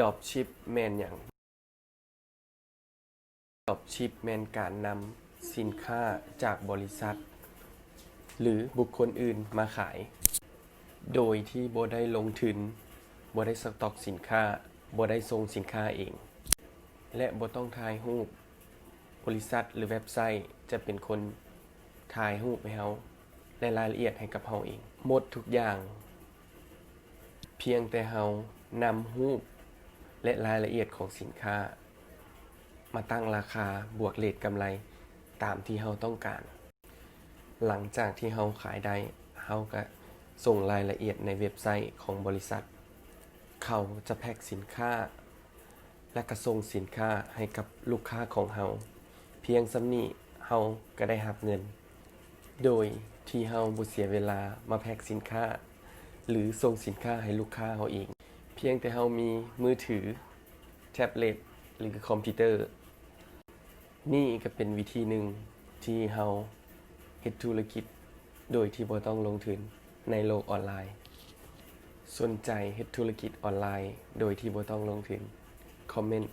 ดอปชิปแมนอย่างดอปชิปแมนการนำสินค้าจากบริษัท หรือบุคคลอื่นมาขาย โดยที่บ่ได้ลงทุนบ่ได้สต็อกสินค้าบ่ได้ส่งสินค้าเอง และบ่ต้องถ่ายรูปบริษัทหรือเว็บไซต์จะเป็นคนถ่ายรูปให้เฮาและรายละเอียดให้กับเฮาเองหมดทุกอย่าง เพียงแต่เฮานำรูป และรายละเอียดของสินค้า มาตั้งราคาบวกเลทกำไรตามที่เฮาต้องการ หลังจากที่เฮาขายได้เฮาก็ส่งรายละเอียดในเว็บไซต์ของบริษัท เขาจะแพ็คสินค้า และก็ส่งสินค้าให้กับลูกค้าของเฮาเพียงสำนี้เฮาก็ได้รับเงิน โดยที่เฮาบ่เสียเวลามาแพ็คสินค้า หรือส่งสินค้าให้ลูกค้าเฮาเอง เพียงแต่เรามีมือถือ แท็บเล็ตหรือคอมพิวเตอร์ นี่ก็เป็นวิธีหนึ่งที่เราเฮ็ดธุรกิจ โดยที่บ่ต้องลงทุนในโลกออนไลน์ สนใจเฮ็ดธุรกิจออนไลน์ โดยที่บ่ต้องลงทุนคอมเมนต์